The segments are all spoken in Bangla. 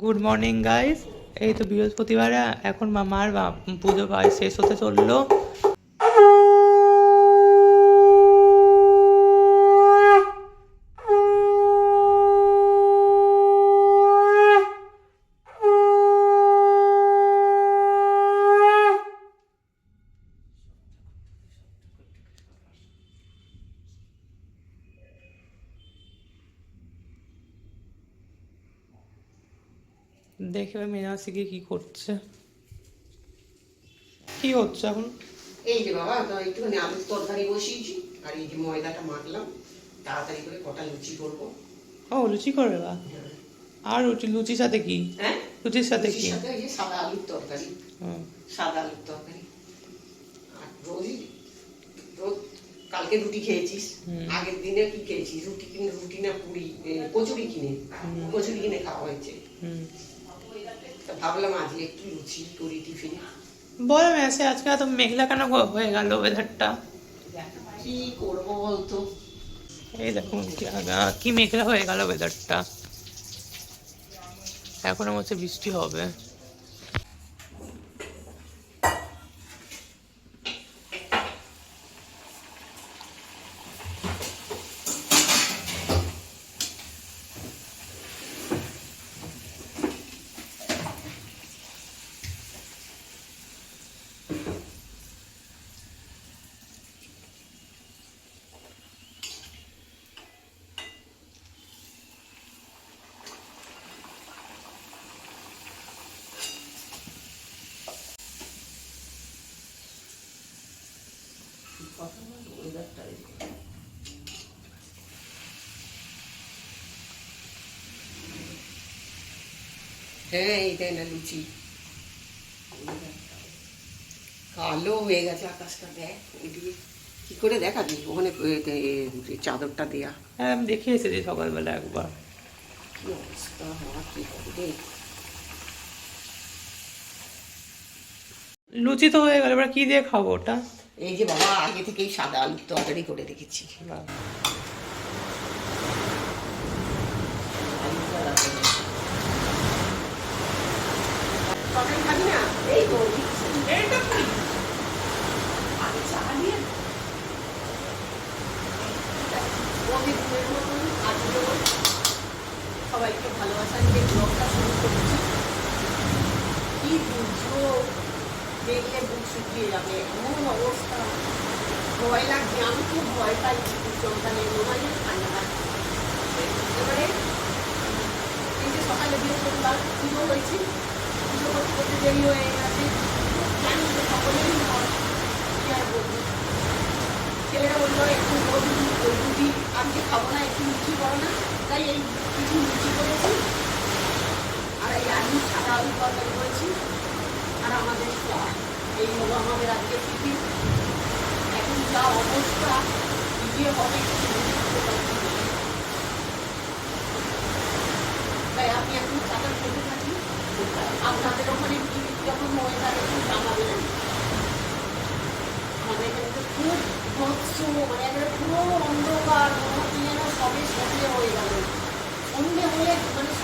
গুড মর্নিং গাইস এই তো বৃহস্পতিবারে এখন মামার পুজো শেষ হতে চলল। দেখে মিনাসি গিয়ে কি করছে? কি হচ্ছে এখন? এই যে বাবা তো একটুখানি আলুর তরকারি বসিয়েছি আর এই যে ময়দাটা মাখলাম। তাড়াতাড়ি করে কটা লুচি করব। ও লুচি করবে বা? আর লুচি লুচির সাথে কি? হ্যাঁ? লুচির সাথে কি? সাথে এই যে সাদা আলুর তরকারি। সাদা আলুর তরকারি। আর রোজই রোজ কালকে রুটি খেয়েছিস। আগের দিনে কি খেয়েছিস? রুটি কিনে রুটি না পুরি? কচুরি কিনে। কচুরি কিনে খাওয়া হয়েছে। হুম। তা ভাবলাম আজকে একটু লুচি করি টিফিনে। বলো মেসে আজকে এত মেঘলা কেন হয়ে গেল ওয়েদারটা কি করব বলতো? এই দেখুন কি মেঘলা হয়ে গেল ওয়েদারটা এখন আমার হচ্ছে বৃষ্টি হবে। হ্যাঁ এইটাই না লুচি। কালো হয়ে গেছে আকাশটা দেখ ওইদিকে কি করে দেখাবি? ওখানে চাদরটা দেয়া। হ্যাঁ আমি দেখে এসেছি সকালবেলা একবার। কি অবস্থা হওয়া কি হবে লুচি তো হয়ে গেল এবার কি দিয়ে খাব ওটা? এই যে বাবা আগে থেকেই সাদা আলুর তরকারি করে রেখেছি তরকারি খাবি দেখলে বুক শুকিয়ে যাবে, এমন অবস্থা। ভয় লাগছে, আমি খুব ভয় পাই সন্তানের মোবাইলে ঠান্ডা এবারে, এই যে সকালে বৃহস্পতিবার পুজো হয়েছে? দেরি হয়ে গেছে জানি যে সকলেরই কি আর বলব ছেলেরা বলল একটু রুটি আজকে খাব না একটু লুচি করো না তাই এই কিছু লুচি করেছি আর এই আলু সাদা আলু তরকারি করেছি আর আমাদের এই হলো আমাদের আজকে টিফিন এখন যা অবস্থা কি যে হবে তাই আমি এখন চাটা খেতে থাকি। আপনাদের ওখানে কি যখন আমাদের এখানে তো খুব ভৎস মানে পুরো অন্ধকার যেন সবে হয়ে গেল মানে হয় বলতে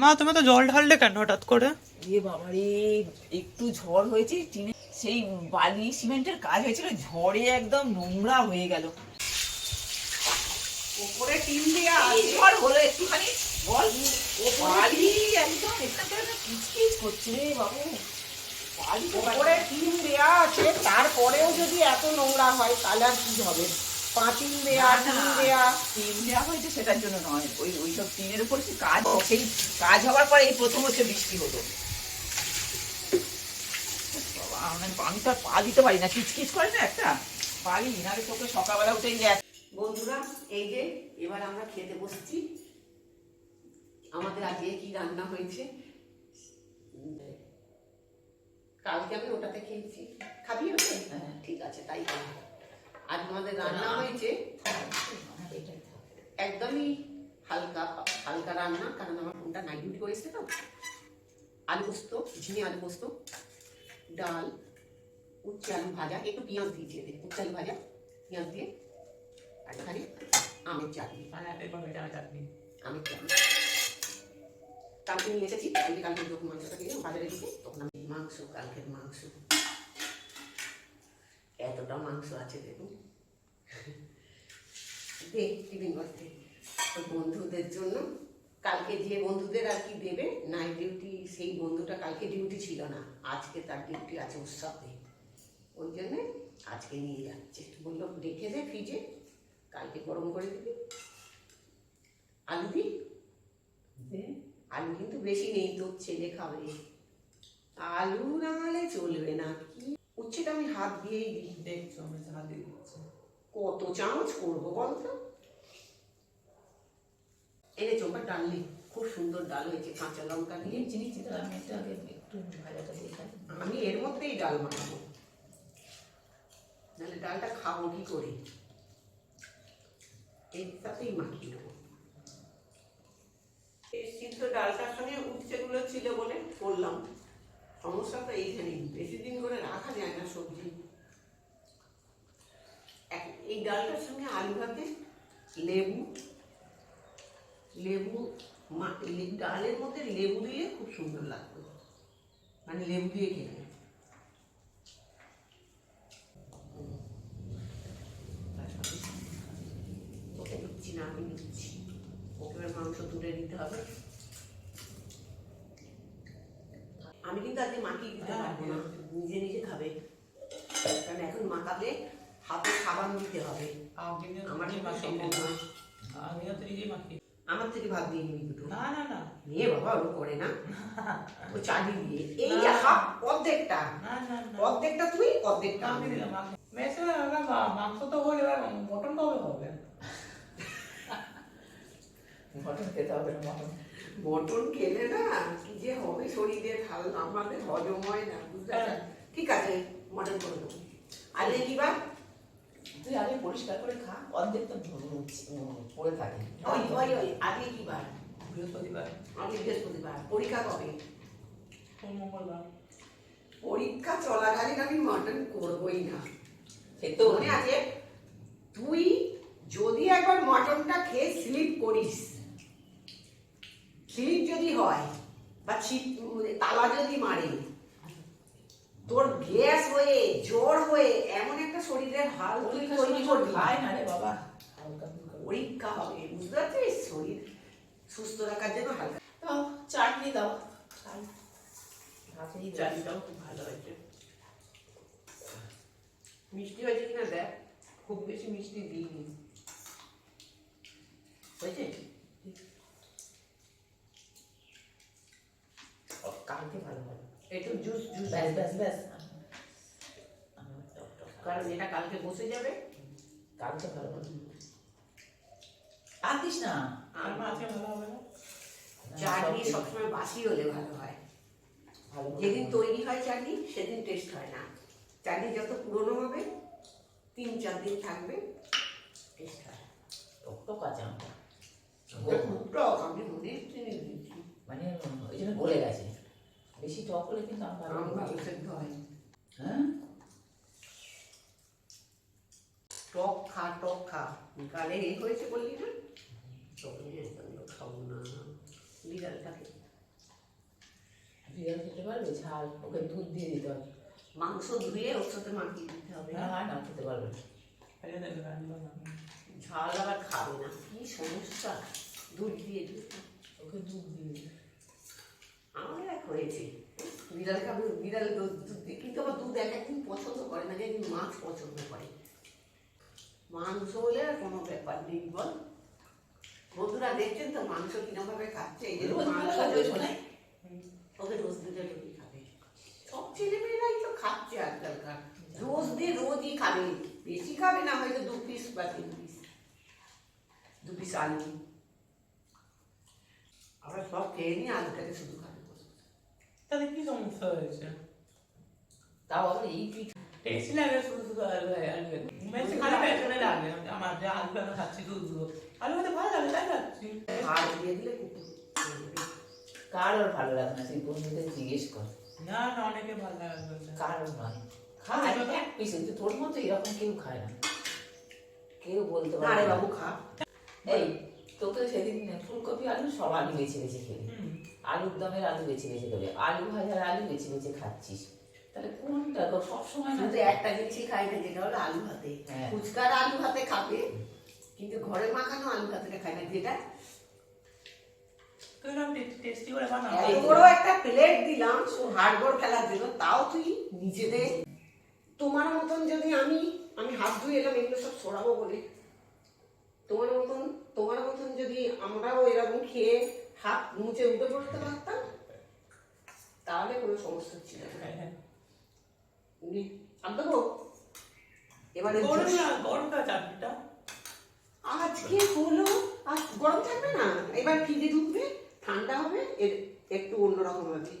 মা, তুমি তো জল ঢাললে কেন হঠাৎ করে? এ বাবারে, একটু ঝড় হয়েছে সেই বালি সিমেন্টের কাজ হয়েছিল, ঝড়ে একদম নোংরা হয়ে গেল। ওপরে টিন দেওয়া আছে। ঝড় হলো একটুখানি বল। বালি একদম এখানটা কিচকিচ করছে রে বাবু। ওপরে টিন দেওয়া আছে তারপরেও যদি এত নোংরা হয় তাহলে আর কি হবে? পাঁচিল দেওয়া না, টিন না, দেওয়া টিন দেওয়া হয়েছে সেটার জন্য নয়। ওই ওইসব টিনের উপর সে কাজ সেই কাজ হওয়ার পরে এই প্রথম হচ্ছে বৃষ্টি হলো বাবা, আমি- তো আর পা দিতে পারি না। কিচকিচ করে না একটা? পারি নাহলে তোকে সকালবেলা উঠে এক বন্ধুরা এই যে এবার আমরা খেতে বসছি। আমাদের আজকে কি রান্না হয়েছে? কালকে আমি ওটাতে খেয়েছি। খাবি ওটা হ্যাঁ। ঠিক আছে তাই আর আমাদের রান্না হয়েছে। একদমই হালকা হালকা রান্না কারণ আমার ফোনটা নাইট ডিউটি করেছে তো। আলু পোস্ত ঝিঙে আলু পোস্ত ডাল উচ্ছে আলু ভাজা একটু পেঁয়াজ দিয়েছি উচ্ছে আলু ভাজা পেঁয়াজ দিয়ে। আমের চাটনি। আমের চাটনি। কালকে নিয়ে এসেছি কালকে কালকে যখন মাংসটা কিনে বাজারে দিতে তখন আমি মাংস কালকের মাংস। এতটা মাংস আছে দেখুন দে টিফিন করতে। ওই বন্ধুদের জন্য কালকে যে বন্ধুদের আর কি দেবে নাইট ডিউটি সেই বন্ধুটা কালকে ডিউটি ছিল না। আজকে তার ডিউটি আছে উৎসবে। ওই জন্যে আজকে নিয়ে যাচ্ছে। বলল রেখে দে ফ্রিজে কালকে গরম করে দিবি। আলু দি। আলু কিন্তু বেশি নেই তোর ছেলে খাবে। আলু না হলে চলবে না কি? উচ্ছেটা আমি হাত দিয়েই দিই। দেখছ আমি হাত দিয়ে দিচ্ছি। কত চামচ করব বলতো এনে চোখা ডাল নেই খুব সুন্দর ডাল হয়েছে কাঁচা লঙ্কা দিয়ে। চিনি চিনি তো আমি একটু আগে একটু ভাজাটা দিয়ে আমি এর মধ্যেই ডাল বানাবো। নাহলে ডালটা খাব কি করে? সাথেই মাখিয়ে নেব। এই সিদ্ধ ডালটার সঙ্গে উচ্ছেগুলো ছিল বলে করলাম। তো এইখানেই। বেশি দিন করে রাখা যায় না সবজি। এই ডালটার সঙ্গে আলু ভাতে লেবু লেবু ডালের মধ্যে লেবু দিলে খুব সুন্দর লাগবে মানে লেবু দিয়ে খেতে ওকে দিচ্ছি না আমি দিচ্ছি ওকে এবার মাংস তুলে হবে। আমি কিন্তু আজকে মাখিয়ে দিতে পারব না। নিজে নিজে খাবে। কারণ এখন মাখালে হাতে সাবান দিতে হবে। আমার আমিও তো নিজেই আমার থেকে ভাত দিয়ে নিবি দুটো। না না না। নিয়ে বাবা করে না। ও চালি দিয়ে। এই হাফ অর্ধেকটা। অর্ধেকটা তুই অর্ধেকটা আমি দিলাম। মেসে মাংস তো হলে এবার মটন কবে হবে? মটন খেতে হবে মটন মটন খেলে না কি যে হবে শরীরে খাল আমাদের হজম হয় না বুঝতে ঠিক আছে মটন করে দেবো। আরে কি বার? তুই আগে পরিষ্কার করে খা অর্ধেক তো পড়ে থাকে। ওই ওই ওই আগে কি বার? বৃহস্পতিবার। আমি বৃহস্পতিবার। পরীক্ষা কবে? মঙ্গলবার পরীক্ষা চলাকালীন আমি মটন করবোই না। খেতেও মনে আছে? তুই যদি একবার মটনটা খেয়ে স্লিপ করিস স্লিপ যদি হয় বা ছিপ তালা যদি মারে তোর গ্যাস হয়ে জ্বর হয়ে এমন একটা শরীরের হাল তুই তৈরি করবি। না রে বাবা। পরীক্ষা হবে বুঝতে পারছিস? শরীর সুস্থ রাখার জন্য হালকা। দাও চাটনি দাও। হাতেই দাও। খুব ভালো হয়েছে। মিষ্টি হয়েছে কিনা দেখ খুব বেশি মিষ্টি দিইনি। হয়েছে ও, কালকে ভালো হবে একটু জুস জুস ব্যাস ব্যাস ব্যাস। কারণ এটা কালকে বসে যাবে। কালকে ভালো হবে আর দিস না। আর মাছে ভালো হবে না। চাটনি সবসময় বাসি হলে ভালো হয়। যেদিন তৈরি হয় চাটনি সেদিন টেস্ট হয় না। চাটনি যত পুরনো হবে তিন চার দিন থাকবে টেস্ট হয়। টক ওটা টক আমি মনে মানে ওই জন্য গলে গেছে। বেশি টক হলে কিন্তু আমার ভালো ভালো সেদ্ধ হয় হ্যাঁ? টক খা টক খা। গালে এই হয়েছে বললি না? খাব না। বিড়ালটাকে বিড়াল খেতে পারবে? ঝাল। ওকে দুধ দিয়ে দিতে হবে। মাংস ধুয়ে ওর সাথে মাখিয়ে দিতে হবে। না না খেতে পারবে ঝাল আবার খাবে না। কি সমস্যা? দুধ দিয়ে দিতে। ওকে দুধ দিয়ে দিতে। আমার হয়েছে। বিড়াল খাবে বিড়াল দুধ কিন্তু আবার দুধ এক একদিন পছন্দ করে না একদিন মাছ পছন্দ করে। মাংস হলে আর কোনো ব্যাপার নেই বল। বন্ধুরা দেখছেন তো মাংস কীরকম ভাবে খাচ্ছে? এই মাংস ওকে রোজ দিলে রোজই খাবে। সব ছেলে মেয়েরাই তো খাচ্ছে আজকালকার। রোজ দিয়ে রোজই খাবে। বেশি খাবে না হয়তো দু পিস বা তিন পিস দু পিস আলু। আবার সব খেয়ে নিয়ে আলুটাকে শুধু খাবে। সমস্যা হয়েছে তাও আবার এই তুই টেস্টি লাগে শুধু শুধু আলু আলু মেসে খালি পেছনে লাগে আমার যে আলু কেন খাচ্ছি দুধ দুধ আলু খেতে ভালো লাগে তাই খাচ্ছি আর দিয়ে দিলে কুকুর কার ভালো লাগে না তুই বন্ধুদের জিজ্ঞেস কর না না অনেকে ভালো লাগে বলছে। কার ওর নয় খায় এক পিস তোর মতো এরকম কেউ খায় না কেউ বলতে পারে বাবু খা এই তোকে সেদিন ফুলকপি আলু সব আলু বেছে বেছে খেলি আলুর দমের আলু বেছে বেছে খাবি আলু ভাজার আলু বেছে বেছে খাচ্ছিস। তাহলে কোনটা তো সবসময় না। একটা জিনিসই খাই না যেটা হলো আলু ভাতে। হ্যাঁ। ফুচকার আলু ভাতে খাবে কিন্তু ঘরে মাখানো আলু ভাতেটা খাই না যেটা। বড় একটা প্লেট দিলাম হাড়গোড় ফেলার জন্য তাও তুই নিজেদের তোমার মতন যদি আমি আমি হাত ধুয়ে এলাম এগুলো সব সরাবো বলে। তোমার মতন তোমার মতন যদি আমরাও এরকম খেয়ে হাত মুছে উঠে পড়তে পারতাম তাহলে কোনো সমস্যা ছিল না। হ্যাঁ, হ্যাঁ। দেবো? এবারে গরম না চাটনিটা? আজকে হলো আজ গরম থাকবে না? এবার ফ্রিজে ঢুকবে ঠান্ডা হবে এর একটু অন্যরকম হবে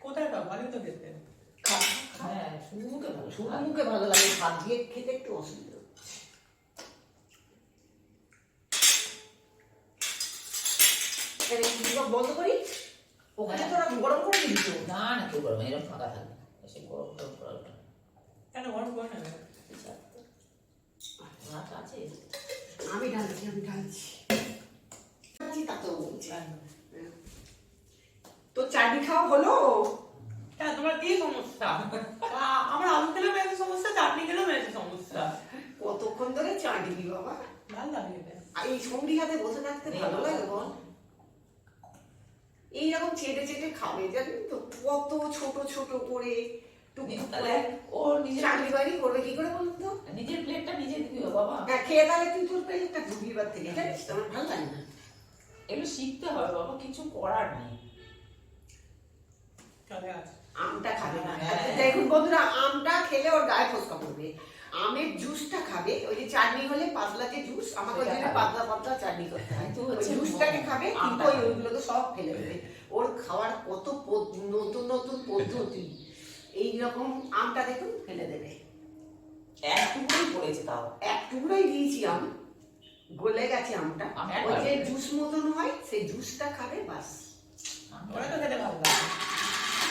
কোথায় পাবো ভালো তো খেতে হ্যাঁ শুধু মুখে ভালো লাগে ভাত দিয়ে খেতে একটু অসুবিধা হচ্ছে। তাহলে ফ্রিজটা বন্ধ করি? ওখানে তোরা গরম করে দিবি তো? না না কেউ গরম এরকম ফাঁকা থাকবে এসে গরম গরম করা কেন গরম করে না আছে ভাত আছে? আমি ঢালছি আমি ঢালছি। বলছি। তো চাটনি খাওয়া হলো? হ্যাঁ তোমার কি সমস্যা? আমার আলু খেলেও মেয়েছে সমস্যা চাটনি খেলেও মেয়েছে সমস্যা। কতক্ষণ ধরে চাটনি বাবা? ভালো লাগে। এই সঙ্গী হাতে বসে থাকতে ভালো লাগে বল। এইরকম চেটে চেটে খাবে জানেন তো? কত ছোট ছোট করে টুকটুক তাহলে করে। ও নিজের চাকরি বাড়ি করবে কি করে বলুন তো? নিজের প্লেটটা নিজে দিবি বাবা। হ্যাঁ খেয়ে তাহলে তুই তোর পেটটা ঢুকিয়ে বার থেকে জানিস তো আমার ভালো লাগে না। এগুলো শিখতে হবে বাবা কিছু করার নেই। আমটা খাবে না। হ্যাঁ। দেখুন বন্ধুরা আমটা খেলে ওর গায়ে ফসকা পড়বে। আমের জুসটা খাবে ওই যে চাটনি হলে পাতলা যে জুস আমাকে ওই জন্য পাতলা পাতলা চাটনি করতে হয়। ওই হচ্ছে জুসটাকে খাবে কিন্তু ওই খাবে। ওইগুলোকে সব ফেলে দেবে। ওর খাওয়ার কত নতুন নতুন পদ্ধতি। এই রকম আমটা দেখুন ফেলে দেবে। একটুকুই পড়েছে তাও। এক টুকরোই দিয়েছি আম। গলে গেছে আমটা। আমটা ওই যে জুস মতন হয় সেই জুসটা খাবে বাস। ওরা তো খেতে ভালো লাগে।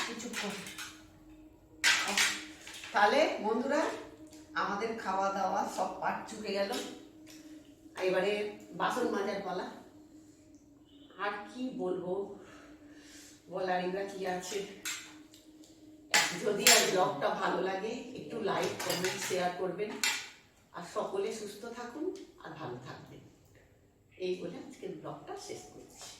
কিছুক্ষণ। তাহলে বন্ধুরা আমাদের খাওয়া দাওয়া সব পাট চুকে গেল। এবারে বাসন মাজার পালা। আর কি বলব? বলার এবার কি আছে? যদি আর ব্লগটা ভালো লাগে, একটু লাইক কমেন্ট শেয়ার করবেন। আর সকলে সুস্থ থাকুন আর ভালো থাকবেন। এই বলে আজকের ব্লগটা শেষ করছি।